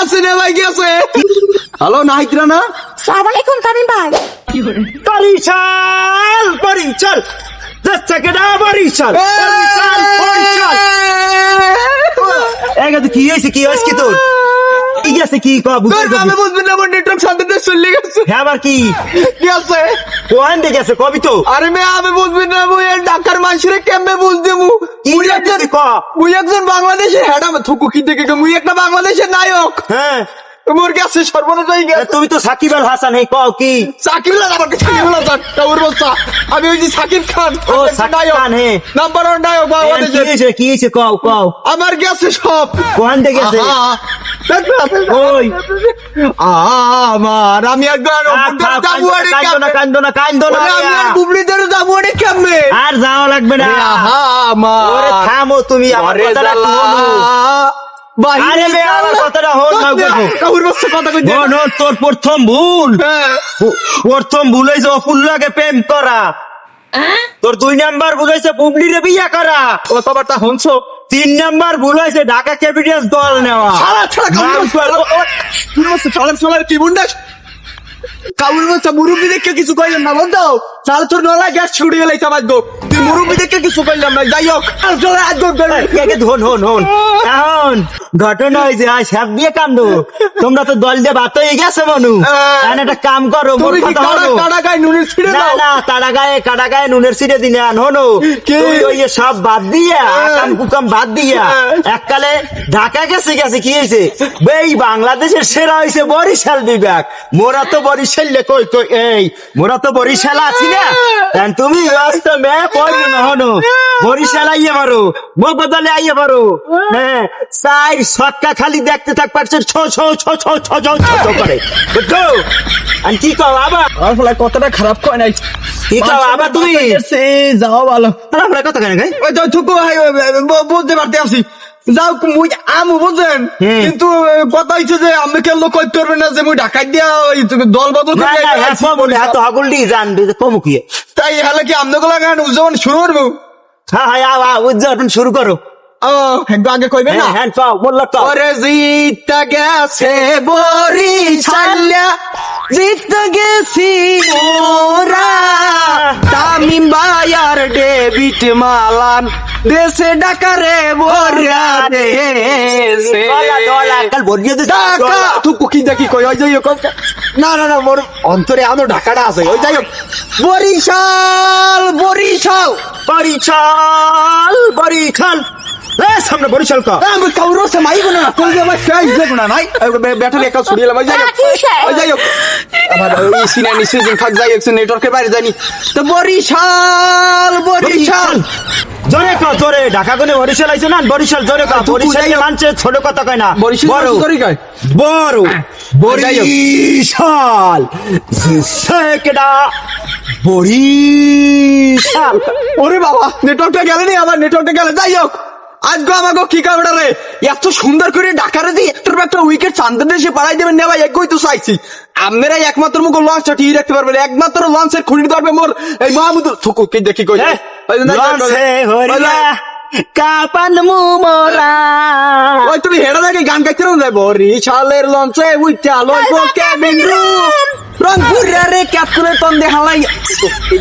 গেছে রে ভাই গেছে। হ্যালো নাহিদ রানা। সালাম আলাইকুম তামিম ভাই। বরিশাল বরিশাল। যাচ্ছে কেডা বরিশাল। বরিশাল বরিশাল। এই গেছে কি হয়েছে কি হয়েছে কি তোর? কি গেছে কি কব বুঝতে আমি বুঝবি না আমার নেটওয়ার্ক শান্তিতে চলে গেছে। হ্যাঁ আবার কি? গেছে। কোন দিকে গেছে কবি তো। আরে মে আমি বুঝবি না এর ঢাকার মানুষের কেমনে বুঝতে মুই একজন মুই একজন বাংলাদেশের হেড আমি থুকু কি দেখে মুই একটা বাংলাদেশের নায়ক। হ্যাঁ। গেছে সর্বনাশ হয়ে গেছে। তুমি তো সাকিব আল হাসান এই কও কি? সাকিব খান আমাকে সাকিব খান টাউর বলছা। আমি ওই যে সাকিব খান ও, সাকিব খান, হে। নাম্বার ওয়ান নায়ক কি কি হয়েছে কও কও। আমার গেছে সব। কোন দিকে গেছে আমার আমি একবার কান্দো না কান্দো না বুবলি ধরে আর যাওয়া লাগবে না। থামো তুমি আমার কথাটা তোর প্রথম ভুল। প্রথম ভুল হয়েছে প্রেম করা। তোর দুই নাম্বার বুঝাইছে বুবলি রে বিয়া করা। ও তোমার তা হনছো তিন নাম্বার ভুল হয়েছে ঢাকা ক্যাপিটালস দল নেওয়া। কি বুন্ডাস কাবুল মুরব্বী দেখে কিছু কইলেন না বন্ধু চাল তোর নলা গ্যাস ছুটি লাইতে বাদ গো। তুই মুরব্বি দেখে কিছু না যাই হোক। হন হন এখন ঘটনা হয়েছে দিয়ে কান্দো তোমরা তো দল দিয়ে বাত হয়ে গেছে মনু। একটা কাম করো তারা গায়ে কাটা গায়ে নুনের সিটে দিনে আন হনো তুই ওই সব বাদ দিয়া। আকাম কুকাম বাদ দিয়া। এককালে ঢাকা গেছে গেছে কি হয়েছে? এই বাংলাদেশের সেরা হয়েছে বরিশাল বিভাগ। মোরা তো বরিশাল লে কই কই এই মোরা তো বরিশাল আছি না। তুমি কইব না হনো? বরিশাল আইয়া পারো মগদলে আইয়া পারো। হ্যাঁ সাই সক্কা খালি দেখতে থাক পারছে ছো ছ ছো ছ ছো ছ ছ করে। বুঝছ? আর কি কও আবা আর ফলে কতটা খারাপ কয় নাই। কি কও আবার তুমি? যাও ভালো। আমরা কথা কেন গাই? ওই তো থুকু বুঝতে পারতে আছি যাও মুই আম বুঝেন কিন্তু কথা হচ্ছে যে আমি কেন লোক করবে না যে মুই ঢাকাই দিয়া দল বদল এত হাগুলটি জানবে যে প্রমুখী তাই হলে কি আমনে গোলা গান উজ্জীবন শুরু করব? হ্যাঁ হ্যাঁ উজ্জীবন শুরু করো। আগে কইবে না? হ্যাঁ, হ্যাঁ পাও বলল তো। ওরে গেছে বরি ছাল্লা জিত গেছি ওরা হ্যাঁ। তামিম বায়ার ডেভিড মালান। দেশে ডাকারে বরিয়া দেশে। কাল বরিয়ে দে ঢাকা তুই কুকি দেখি কই ওই যাই না না না মোর অন্তরে আনো ঢাকাটা আছে ওই যাই বরিশাল বরিশাল। বরিশাল বরিশাল। এ সামনে বরিশাল কা। আমি কাউরো সে মাই গুনা কই যে দেখো না নাই? ব্যাটারি একা ছড়িয়ে এলাম ওই যাই? ওই যাই আমার ওই সিনানি সিজন থাক যাই হোক নেটওয়ার্কের বাইরে জানি তো বরিশাল। বরিশাল। জোরে কা জোরে। ঢাকা কোনে বরিশাল আইছে না? বরিশাল জোরে কা তুই বরিশাল যাই মানছে ছোট কথা কয় না। বড়। বড়। বরিশাল। সেকেডা বরিশাল। ওরে বাবা নেটওয়ার্কটা গেলে নি আমার নেটওয়ার্কটা গেলে? যাই হোক। আজকে আমাকে কি কামড়া রে এত সুন্দর করে ডাকারে দিয়ে একটার একটা উইকেট চান্দের দেশে পাড়াই দেবেন না ভাই একই তো চাইছি আপনারাই একমাত্র মুখ লঞ্চটা ঠিক রাখতে পারবেন একমাত্র লঞ্চের খুঁড়ি ধরবে মোর এই মাহমুদ থুকু কি দেখি কই লঞ্চে কাপান মুমরা ওই তুমি হেডা দেখে গান গাইতে যাই বরিশালের লঞ্চে উইটা লইব কেবিন রুম রংপুর রে ক্যাপসুলের তন দেখালাই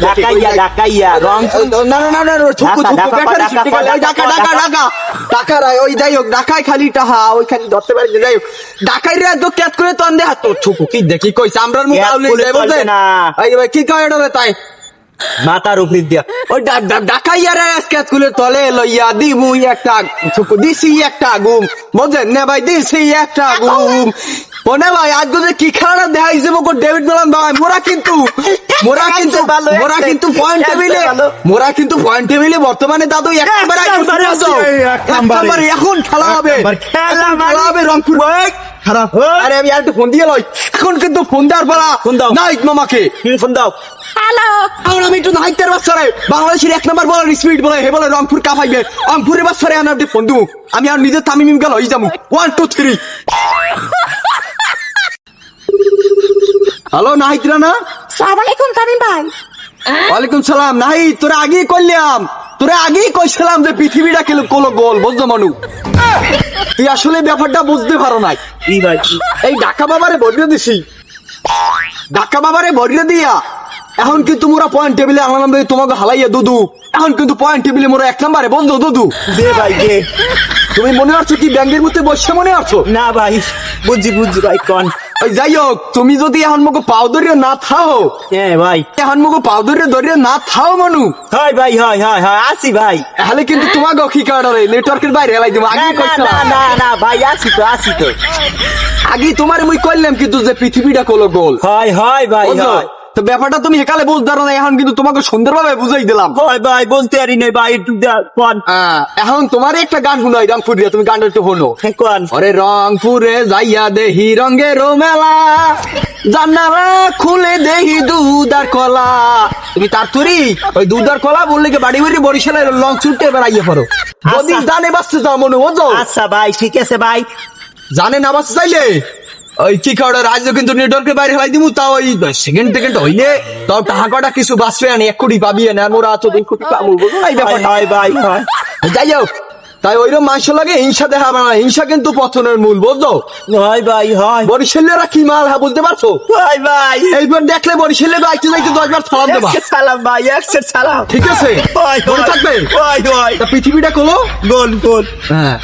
ঢাকাইয়া ঢাকাইয়া রং না না না ব্যাটারি ঢাকা, ঢাকা ঢাকা, ঢাকা ঢাকা ঢাকা। রায় ওই যাই হোক ঢাকায় খালি টাহা ওই খালি ধরতে পারি যাই হোক ঢাকায় রে তো ক্যাপ করে তন দেখা তো থুকু কি দেখি কইছে? আমরার মুখ আউলি যাই বলতে না। এই ভাই কি কয় এটা রে তাই? মাথার উপর দিয়া। ওই ডা- ডা- ঢাকাইয়া রে স্কেচ করে তলে লইয়া দিমু একটা দিছি একটা গুম। বুঝছেন না ভাই দিছি একটা গুম। ওনে ভাই আজ যদি কি খেলাটা দেখাইছে মোকে ডেভিড মেলান ভাই মোরা কিন্তু মোরা কিন্তু মোরা কিন্তু পয়েন্ট টেবিলে মোরা কিন্তু পয়েন্ট টেবিলে বর্তমানে দাদু এক নাম্বারে এক নাম্বারে। এখন খেলা হবে। খেলা মানে- হবে রংপুর। খারাপ আরে আমি আর একটু ফোন দিয়ে লই। এখন কিন্তু ফোন দেওয়ার পালা। ফোন দাও। নাইট মামাকে। ফোন দাও। হ্যালো। এখন আমি একটু নাইটের বাচ্চারে বাংলাদেশের এক নম্বর বলার স্পিড বলে হে বলে রংপুর কাপাইবে রংপুরের বাচ্চারে আমি আপনি ফোন দেবো। আমি আর নিজের তামিম গেল হয়ে যাব। One two three hello Nahid Rana. সালাম আলাইকুম তামিম ভাই। ওয়ালাইকুম সালাম। নাহিদ তোরা আগেই করলাম তোরে আগেই কইছিলাম যে পৃথিবীটা কেন কোনো গোল বুঝছ মানু? তুই আসলে ব্যাপারটা বুঝতে পারো নাই। কি ভাই? এই ঢাকা বাবারে ভরিয়ে দিছি। ঢাকা বাবারে দিয়া। এখন কিন্তু মোরা পয়েন্ট টেবিলে আমার নামে তোমাকে হালাইয়া দুদু। এখন কিন্তু পয়েন্ট টেবিলে মোরা এক নম্বরে বন্ধু দুদু। দে ভাই দে তুমি মনে আছো কি ব্যাংকের মধ্যে বসে মনে আছো? না ভাই বুঝি বুঝি ভাই কন। ওই যাই হোক তুমি যদি এখন মুখে পাও ধরিও না থাও। হ্যাঁ ভাই। এখন মুখে পাও ধরিও ধরিও না থাও মানু। হয় ভাই হয় হয় হয় আসি ভাই। তাহলে কিন্তু তোমাকে কি কারণে নেটওয়ার্কের বাইরে হেলাই দিব? না আগে না না না ভাই আসি তো আসি তো। আগে তোমার মুই কইলাম কিন্তু যে পৃথিবীটা কলো গোল। হয় হয় ভাই হয়। তো ব্যাপারটা তুমি হেকালে বুঝতে না এখন কিন্তু তোমাকে সুন্দরভাবে বুঝাই দিলাম। হয় ভাই বলতে পারি নাই ভাই একটু আহ, এখন তোমার একটা গান শুনাই রংপুর দিয়ে তুমি গানটা একটু শোনো। হ্যাঁ, কন ওরে রংপুরে যাইয়া দেহি রঙের মেলা জানালা খুলে দেহি দুধার কলা। তুমি তার তুরি ওই দুধার কলা বললে কি বাড়ি বাড়ি বরিশালের লং ছুটে বেড়াইয়ে যদি আচ্ছা। জানে বাঁচতে চাও মনে বুঝো? আচ্ছা ভাই ঠিক আছে ভাই। জানে না বাঁচতে চাইলে? ওই কি কারণে রাজ্য কিন্তু নেটওয়ার্কের বাইরে হলাই দিমু তাও ওই সেকেন্ড টেকেন্ড হইলে তাও টাকা কটা কিছু বাঁচবে না এক কোটি পাবি না মোরা আছো দুই কোটি পাবো। এই ব্যাপারটা হয় ভাই যাই হোক তাই ওইরকম মানুষ লাগে হিংসা দেখাবে না। হিংসা কিন্তু পতনের মূল বুঝছ? হয় ভাই হয়। বরিশালেরা কি মাল হ্যাঁ বুঝতে পারছ? হয় ভাই। এইবার দেখলে বরিশালে আইতে যাইতে দশবার সালাম দেবা। সালাম ভাই একশো সালাম। ঠিক আছে? হয় মনে থাকবে? হয় হয় পৃথিবীটা কলো গোল গোল। হ্যাঁ।